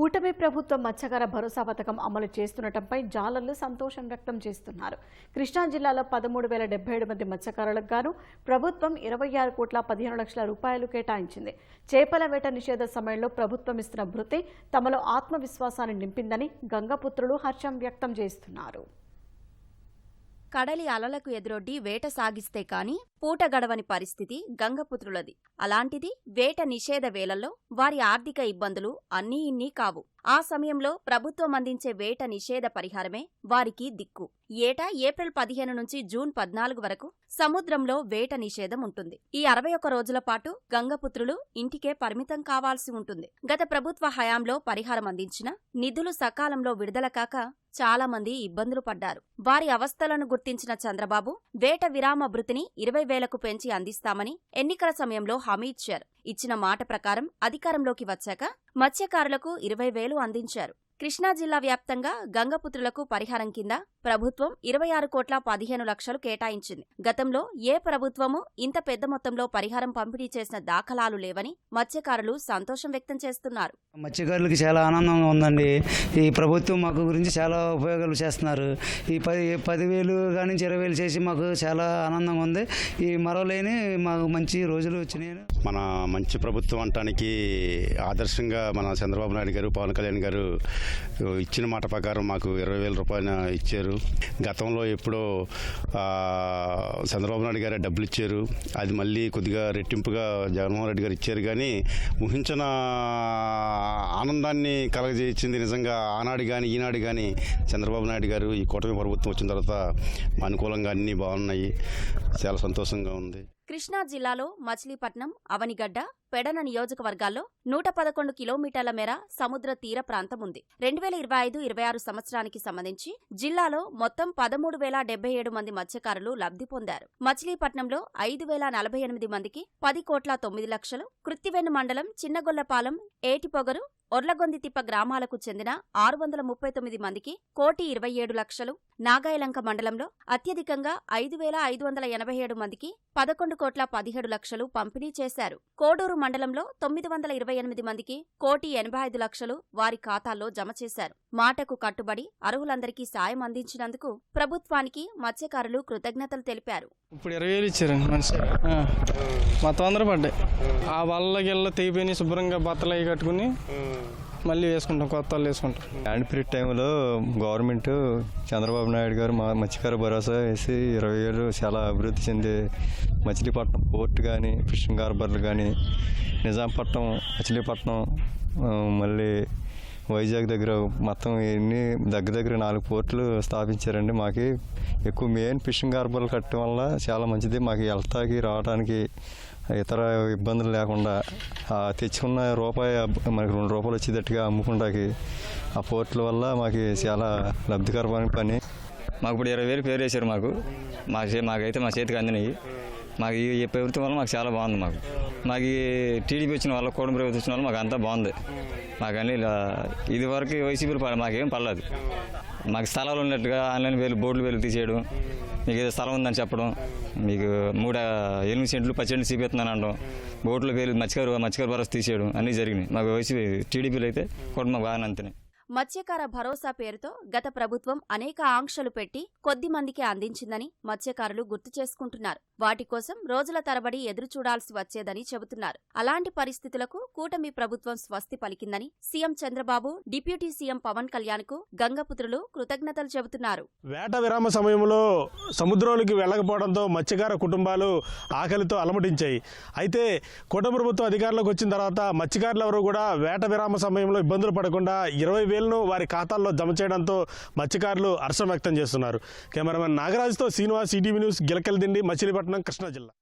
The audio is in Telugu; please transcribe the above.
కూటమి ప్రభుత్వం మత్స్యకార భరోసా పథకం అమలు చేస్తుండటంపై జాలర్లు సంతోషం వ్యక్తం చేస్తున్నారు. కృష్ణా జిల్లాలో పదమూడు వేల డెబ్బై ఏడు మంది మత్స్యకారులకు గాను ప్రభుత్వం ఇరవై ఆరు కోట్ల పదిహేను లక్షల రూపాయలు కేటాయించింది. చేపల వేట నిషేధ సమయంలో ప్రభుత్వం ఇస్తున్న భృతి తమలో ఆత్మవిశ్వాసాన్ని నింపిందని గంగపుత్రులు హర్షం వ్యక్తం చేస్తున్నారు. కడలి అలలకు ఎదురొడ్డి వేట సాగిస్తే కాని పూట గడవని పరిస్థితి గంగపుత్రులది. అలాంటిది వేట నిషేధ వేళల్లో వారి ఆర్థిక ఇబ్బందులు అన్నీ ఇన్నీ కావు. ఆ సమయంలో ప్రభుత్వం అందించే వేట నిషేధ పరిహారమే వారికి దిక్కు. ఏటా ఏప్రిల్ పదిహేను నుంచి జూన్ పద్నాలుగు వరకు సముద్రంలో వేట నిషేధం ఉంటుంది. ఈ అరవై ఒక్క రోజుల పాటు గంగపుత్రులు ఇంటికే పరిమితం కావాల్సి ఉంటుంది. గత ప్రభుత్వ హయాంలో పరిహారం అందించిన నిధులు సకాలంలో విడుదల కాక చాలా మంది ఇబ్బందులు పడ్డారు. వారి అవస్థలను గుర్తించిన చంద్రబాబు వేట విరామ భృతిని ఇరవై వేలకు పెంచి అందిస్తామని ఎన్నికల సమయంలో హామీ ఇచ్చారు. ఇచ్చిన మాట ప్రకారం అధికారంలోకి వచ్చాక మత్స్యకారులకు ఇరవై వేలు అందించారు. కృష్ణా జిల్లా వ్యాప్తంగా గంగపుత్రులకు పరిహారం కింద ప్రభుత్వం ఇరవై ఆరు కోట్ల పదిహేను లక్షలు కేటాయించింది. గతంలో ఏ ప్రభుత్వమూ ఇంత పెద్ద మొత్తంలో పరిహారం పంపిణీ చేసిన దాఖలాలు లేవని మత్స్యకారులు సంతోషం వ్యక్తం చేస్తున్నారు. మత్స్యకారులకి చాలా ఆనందంగా ఉందండి. ఈ ప్రభుత్వం మాకు గురించి చాలా ఉపయోగాలు చేస్తున్నారు. ఈ పది పదివేలు కాడి నుంచి ఇరవై వేలు చేసి మాకు చాలా ఆనందంగా ఉంది. ఈ మరవలేని మాకు మంచి రోజులు వచ్చినాయి. మన మంచి ప్రభుత్వం అంటానికి ఆదర్శంగా మన చంద్రబాబు నాయుడు గారు పవన్ కళ్యాణ్ గారు ఇచ్చిన మాట ప్రకారం మాకు ఇరవై వేల రూపాయలు ఇచ్చారు. గతంలో ఎప్పుడో చంద్రబాబు నాయుడు గారే డబ్బులు ఇచ్చారు. అది మళ్ళీ కొద్దిగా రెట్టింపుగా జగన్మోహన్ రెడ్డి గారు ఇచ్చారు. కానీ ఊహించిన ఆనందాన్ని కలగజేయించింది నిజంగా ఆనాడు కానీ ఈనాడు కానీ చంద్రబాబు నాయుడు గారు. ఈ కూటమి ప్రభుత్వం వచ్చిన తర్వాత అనుకూలంగా అన్నీ బాగున్నాయి. చాలా సంతోషంగా ఉంది. కృష్ణా జిల్లాలో మచిలీపట్నం అవనిగడ్డ పెడన నియోజకవర్గాల్లో నూట పదకొండు కిలోమీటర్ల మేర సముద్ర తీర ప్రాంతం ఉంది రెండు వేల ఇరవై ఐదు ఇరవై ఆరు సంవత్సరానికి సంబంధించి జిల్లాలో మొత్తం పదమూడు వేల డెబ్బై ఏడు మంది మత్స్యకారులు లబ్ధి పొందారు. మచిలీపట్నంలో ఐదు వేల నలభై ఎనిమిది మందికి పది కోట్ల తొమ్మిది లక్షలు కృత్తివెన్ను మండలం చిన్నగొల్లపాలెం ఏటిపొగరు ఒర్లగొందితిప్ప గ్రామాలకు చెందిన ఆరు వందల ముప్పై తొమ్మిది మందికి కోటి ఇరవై ఏడు లక్షలు నాగాయలంక మండలంలో అత్యధికంగా ఐదు వేల ఐదు వందల ఎనభై ఏడు మందికి పదకొండు కోట్ల పదిహేడు లక్షలు పంపిణీ చేశారు. కోడూరు మండలంలో తొమ్మిది వందల ఇరవై ఎనిమిది మందికి కోటి ఎనభై ఐదు లక్షలు వారి ఖాతాల్లో జమ చేశారు. మాటకు కట్టుబడి అర్హులందరికీ సాయం అందించినందుకు ప్రభుత్వానికి మత్స్యకారులు కృతజ్ఞతలు తెలిపారు. ఇప్పుడు ఇరవై వేలు ఇచ్చారండి మనిషి మొత్తం అందరూ పడ్డాయి. ఆ వల్ల గిళ్ళ తెగిపోయి శుభ్రంగా బట్టలు అవి కట్టుకుని మళ్ళీ వేసుకుంటాం కొత్త వాళ్ళు వేసుకుంటాం. హ్యాండ్ పీరియడ్ టైంలో గవర్నమెంట్ చంద్రబాబు నాయుడు గారు మా మత్స్యకార భరోసా వేసి ఇరవై ఏడు చాలా అభివృద్ధి చెంది మచిలీపట్నం పోర్ట్ కానీ ఫిషింగ్ హార్బర్లు కానీ నిజాంపట్నం మచిలీపట్నం మళ్ళీ వైజాగ్ దగ్గర మొత్తం ఎన్ని దగ్గర దగ్గర నాలుగు పోర్టులు స్థాపించారండి. మాకు ఎక్కువ మెయిన్ ఫిషింగ్ హార్బర్లు కట్టడం వల్ల చాలా మంచిది. మాకు వెళ్తాకి రావడానికి ఇతర ఇబ్బందులు లేకుండా తెచ్చుకున్న రూపాయి మనకి రెండు రూపాయలు వచ్చేటట్టుగా అమ్ముకుంటాకి ఆ పోర్టుల వల్ల మాకు చాలా లబ్ధికరమైన పని. మాకు ఇప్పుడు ఇరవై వేలు పేరు వేశారు మాకు. మా మాకైతే మా చేతికి అందినాయి. మాకు ఈ ప్రభుత్వం వల్ల మాకు చాలా బాగుంది మాకు. మాకు టీడీపీ వచ్చిన వల్ల కూడమి ప్రభుత్వం వచ్చిన వల్ల మాకు అంతా బాగుంది. మాకు అన్ని ఇది వరకు వైసీపీలు మాకేం పర్లేదు మాకు స్థలాలు ఉన్నట్టుగా ఆన్లైన్ వేలు బోర్డులు వేలు తీసేయడం. మీకు ఏదో స్థలం ఉందని చెప్పడం. మీకు మూడు ఎనిమిది సెంట్లు పది చూపిస్తున్నాను అనడం బోర్డులు వేలు మత్స్యకారు మత్స్యకారు భరోసా తీసేయడం. అన్నీ జరిగినాయి. మాకు వయసు టీడీపీలు అయితే కూడా మాకు బాగా అంతనే. మత్స్యకార భరోసా పేరుతో గత ప్రభుత్వం అనేక ఆంక్షలు పెట్టి కొద్ది మందికే అందించిందని మత్స్యకారులు గుర్తు చేసుకుంటున్నారు. వాటి కోసం రోజుల తరబడి ఎదురు చూడాల్సి వచ్చేదని చెబుతున్నారు. అలాంటి పరిస్థితులకు కూటమి ప్రభుత్వం స్వస్తి పలికిందని CM Chandrababu deputy CM Pawan కళ్యాణ్కు గంగపుత్రులు కృతజ్ఞతలు చెబుతున్నారు. వేట విరామ సమయంలో సముద్రంలోకి వెళ్ళకపోవడంతో మత్స్యకార కుటుంబాలు ఆకలితో అలమటించాయి. అయితే కూటమి ప్రభుత్వం అధికారంలోకి వచ్చిన తర్వాత మత్స్యకారులు ఎవరు కూడా వేట విరామ సమయంలో ఇబ్బందులు పడకుండా ఇరవై వేలను వారి ఖాతాల్లో జమ చేయడంతో మత్స్యకారులు హర్షం వ్యక్తం చేస్తున్నారు. కెమెరామెన్ నాగరాజుతో Srinivas ETV news Gilakaladindi Machilipatnam Krishna జిల్లా.